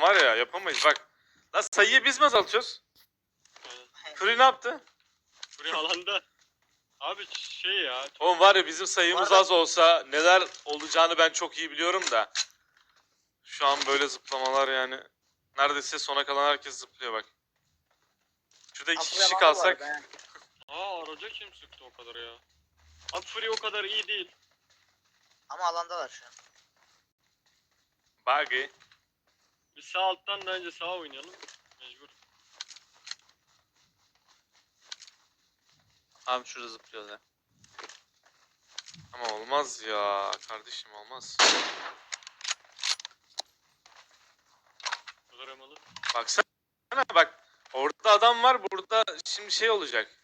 var ya yapamayız bak. Lan sayıyı biz mi azaltıyoruz? Free ne yaptı? Buraya alanda. Abi şey ya. Oğlum var ya bizim sayımız az olsa neler olacağını ben çok iyi biliyorum da. Şu an böyle zıplamalar yani. Neredeyse sona kalan herkes zıplıyor bak. Şurada iki Aslında kişi kalsak. Aa araca kim sıktı o kadar ya? Abi Free o kadar iyi değil. Ama alandalar şu an. Buggy. Biz sağ alttan bence sağ oynayalım. Mecbur. Abi şurada zıplıyorlar. ya. Ama olmaz ya kardeşim olmaz. Kıvıramalı. Baksana bak. Orada adam var burada şimdi şey olacak.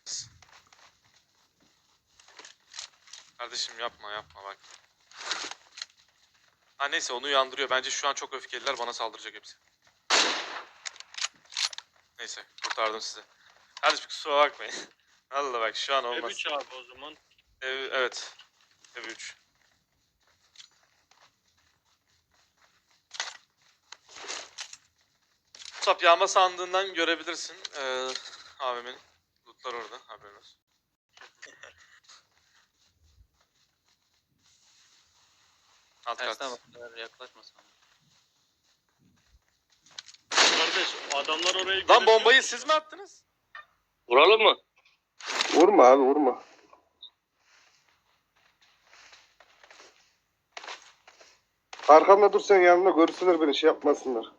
Kardeşim yapma yapma bak. Ha neyse onu uyandırıyor. Bence şu an çok öfkeliler bana saldıracak hepsi. Neyse kurtardım sizi. Kardeşim kusura bakmayın. Vallahi bak şu an olmaz. F3 abi o zaman. Ev, evet. Ev 3. Tap yağma sandığından görebilirsin. Ee, abimin lootlar orada. Haberin olsun. Alt Tersine kat. bak. Yaklaşmasam. Kardeş adamlar orayı Lan göremiyor bombayı siz mi attınız? Vuralım mı? Vurma abi vurma. Arkamda dur sen yanımda görürsünler beni şey yapmasınlar.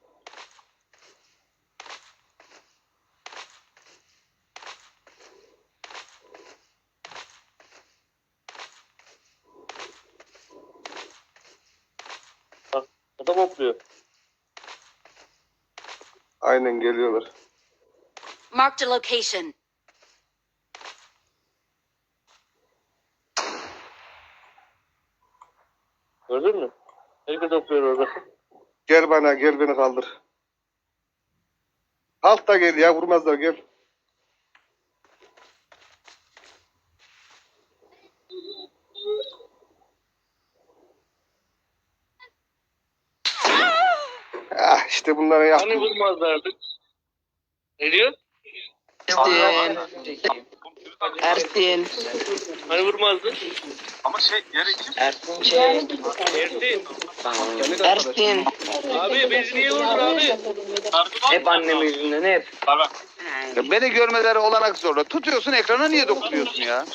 Adam hopluyor. Aynen geliyorlar. Marked a location. Gördün mü? Herkes hopluyor orada. Gel bana gel beni kaldır. Halt da gel ya vurmazlar gel. İşte bunlara Hani yaptım. vurmazlardı? Ne diyor? Ersin. Ersin. Hani vurmazdı? Ersin şey. Ersin. Ersin. Abi beni niye vurdun abi? Hep annem yüzünden hep. Ya beni görmeleri olanak zorla. Tutuyorsun ekrana niye dokunuyorsun ya?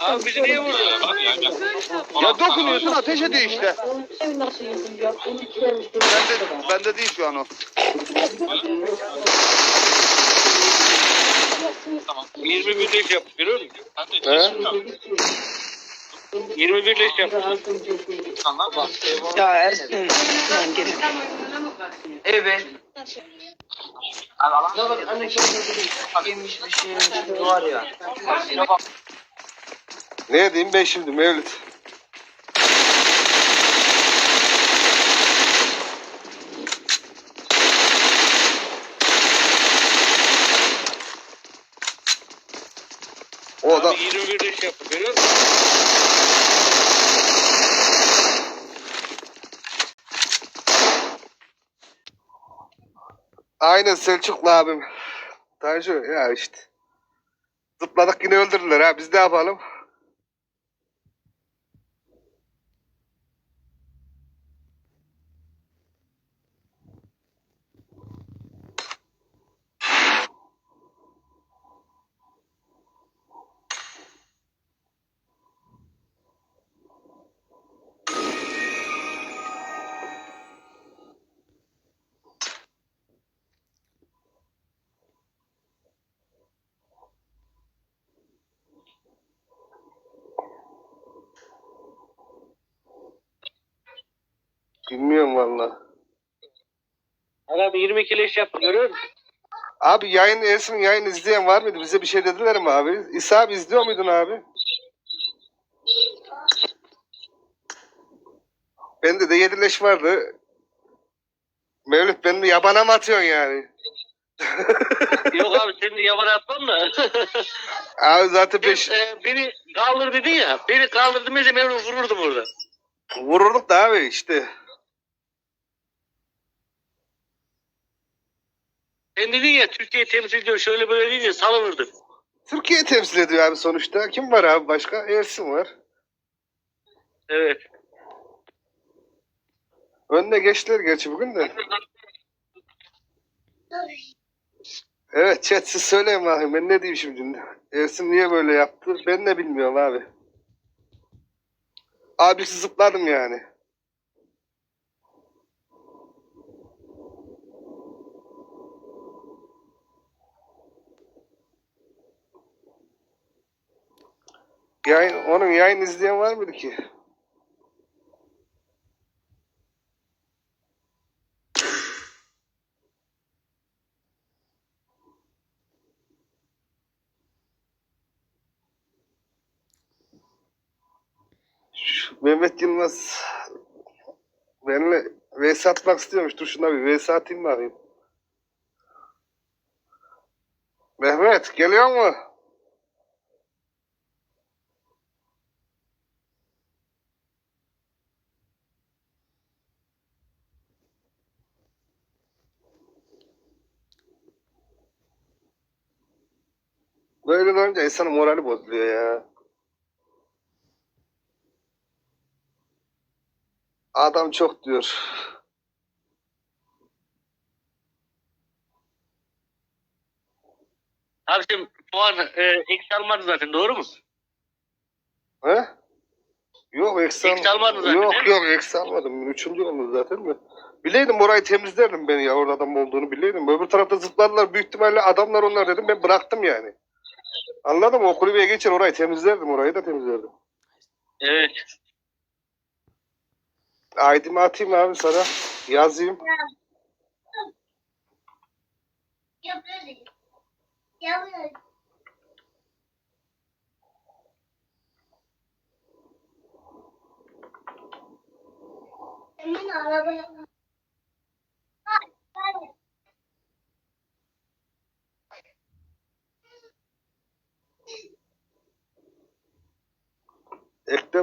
Abi bizi niye vurdun? Ya dokunuyorsun ateş ediyor işte. Bende, bende değil şu an o. 21 leş yaptık görüyor musun? He? 21 leş yaptık. Ya Ersin. Sen gel. Evet. Yemiş bir şey var ya. Ne diyeyim ben şimdi Mevlüt. O da Abi 21 leş yaptık görüyor musun? Aynen Selçuklu abim. Tanju ya işte. Zıpladık yine öldürdüler ha biz ne yapalım? Bilmiyorum valla. Abi 22 leş yaptık görüyor musun? Abi yayın Ersin yayın izleyen var mıydı? Bize bir şey dediler mi abi? İsa abi izliyor muydun abi? Bende de yedileş vardı. Mevlüt beni yabana mı atıyorsun yani? Yok abi seni yabana atmam da. Abi zaten beş... E, beni kaldır dedin ya. Beni kaldırdın mesela ben vururdum orada. Vururduk da abi işte. Sen dedin ya Türkiye temsil ediyor şöyle böyle deyince salıvırdım. Türkiye temsil ediyor abi sonuçta. Kim var abi başka? Ersin var. Evet. Önüne geçtiler gerçi bugün de. Evet chat siz söyleyin bakayım ben ne diyeyim şimdi. Ersin niye böyle yaptı ben de bilmiyorum abi. Abisi zıpladım yani. Yayın, onun yayın izleyen var mıydı ki? Mehmet Yılmaz benimle vs atmak istiyormuş. Dur şuna bir vs atayım bakayım. Mehmet geliyor mu? Böyle olunca insanın morali bozuluyor ya. Adam çok diyor. Abicim puan e, eksi almadı zaten doğru mu? He? Yok eksi, Eksi almadın zaten, Yok yok eksi almadım. Üçüncü oldu zaten de. Bileydim orayı temizlerdim ben ya orada adam olduğunu bileydim. Öbür tarafta zıpladılar büyük ihtimalle adamlar onlar dedim ben bıraktım yani. Anladın mı? O kulübeye geçer orayı temizlerdim orayı da temizlerdim. Evet. ID'mi atayım abi sana. Yazayım. Ekle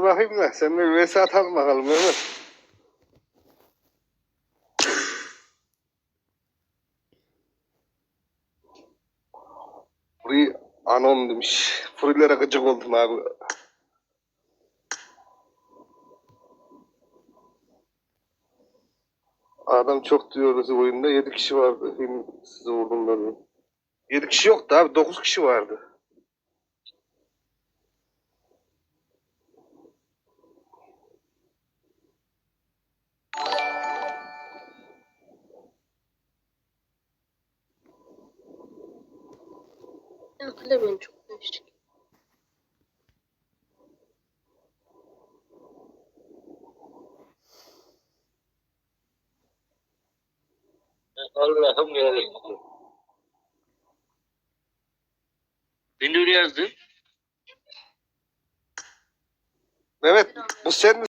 bakayım da sen bir vs atalım bakalım Mehmet. Free anon demiş. Freelere gıcık oldum abi. Adam çok diyoruz oyunda. 7 kişi vardı. Size vurdumlar diye. 7 kişi yoktu abi. 9 kişi vardı. Hatırlamıyorum çok değişik. Allah'ım yarabbim. Ben de öyle yazdım. Mehmet bu senin